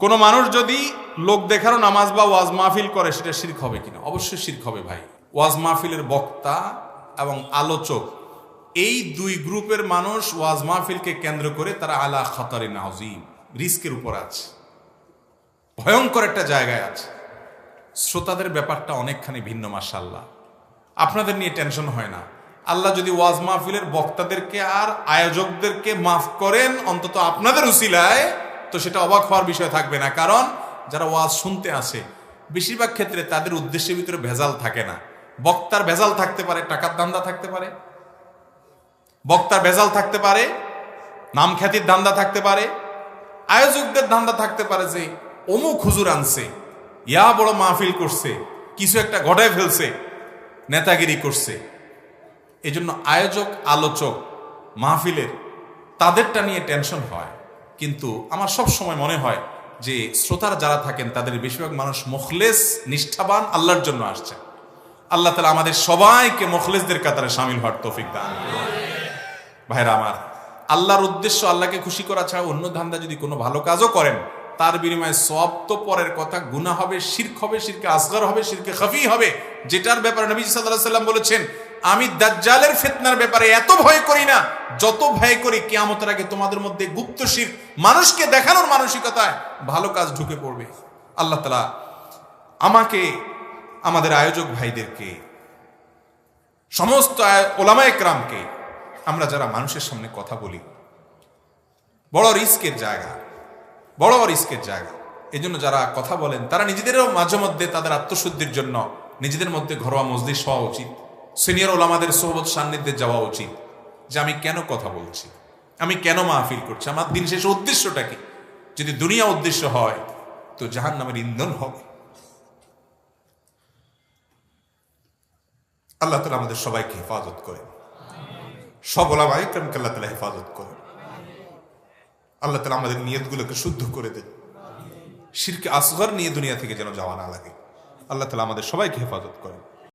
কোনো মানুষ যদি লোক দেখানো নামাজ বা ওয়াজ মাহফিল করে, সেটা শির্ক হবে কিনা? অবশ্যই শির্ক হবে ভাই। ওয়াজ মাহফিলের বক্তা এবং আলোচক, এই দুই গ্রুপের মানুষ ওয়াজ মাহফিলকে কেন্দ্র করে তারা আলা খতারিন আজিম রিস্কের উপর আছে। ভয়ঙ্কর একটা জায়গায় আছে। শ্রোতাদের ব্যাপারটা অনেকখানি ভিন্ন মাসাল্লাহ আপনাদের নিয়ে টেনশন হয় না। আল্লাহ যদি ওয়াজ মাহফিলের বক্তাদেরকে আর আয়োজকদেরকে মাফ করেন, অন্তত আপনাদের উসিলায় তো সেটা অবাক হওয়ার বিষয় থাকবে না। কারণ যারা ওয়াজ শুনতে আসে, বেশিরভাগ ক্ষেত্রে তাদের উদ্দেশ্যের ভিতরে ভেজাল থাকে না। বক্তার ভেজাল থাকতে পারে, টাকার ধান্দা থাকতে পারে। বক্তার ভেজাল থাকতে পারে, নাম খ্যাতির ধান্দা থাকতে পারে। আয়োজকদের ধান্দা থাকতে পারে যে, অমুক হুজুর আনছে, ইয়া বড় মাহফিল করছে, কিছু একটা ঘটায় ফেলছে, নেতাগিরি করছে। এজন্য আয়োজক, আলোচক, মাহফিলের তাদেরটা নিয়ে টেনশন হয়। কিন্তু আমার সব সময় মনে হয় যে শ্রোতার যারা থাকেন, তাদের বেশিরভাগ মানুষ মুখলেস, নিষ্ঠাবান, আল্লাহর জন্য আসছে। আল্লাহ তালা আমাদের সবাইকে মুখলেসদের কাতারে সামিল হওয়ার তৌফিক দান। ভাইরা আমার, আল্লাহর উদ্দেশ্য আল্লাহকে খুশি করা ছাড়া অন্য ধান্দা যদি কোনো ভালো কাজও করেন, তার বিনিময়ে সব তো পরের কথা, গুনাহ হবে, শির্ক হবে, শিরকে আসগর হবে, শিরকে খাফি হবে, যেটার ব্যাপারে নবী সাল্লাল্লাহু সাল্লাম বলেছেন আমি দাজ্জালের ফিতনার ব্যাপারে এত ভয় করি না, যত ভয় করি কিয়ামতের আগে তোমাদের মধ্যে গুপ্ত শির মানুষকে দেখানোর মানসিকতায় ভালো কাজ ঢুকে পড়বে। আল্লাহ তালা আমাকে, আমাদের আয়োজক ভাইদেরকে, সমস্ত ওলামা একরামকে, আমরা যারা মানুষের সামনে কথা বলি, বড় রিস্কের জায়গা, বড় রিস্কের জায়গা। এই জন্য যারা কথা বলেন, তারা নিজেদেরও মাঝে মধ্যে তাদের আত্মশুদ্ধির জন্য নিজেদের মধ্যে ঘরোয়া মসজিদ হওয়া উচিত। সিনিয়র ওলামাদের সোহবত সান্নিধ্যে যাওয়া উচিত যে আমি কেন কথা বলছি? আমি কেন মাহফিল করছি? আমার দিন শেষে উদ্দেশ্যটা কি? যদি দুনিয়া উদ্দেশ্য হয়, তো জাহান নামের ইন্ধন হবে। আল্লাহ তালা আমাদের সবাইকে হেফাজত করেন। সব ওলামা ইকরামকে আল্লাহ তালা হেফাজত করেন। আল্লাহ তালা আমাদের নিয়তগুলোকে শুদ্ধ করে দেন। শিরকে আসগর নিয়ে দুনিয়া থেকে যেন যাওয়া না লাগে। আল্লাহ তালা আমাদের সবাইকে হেফাজত করেন।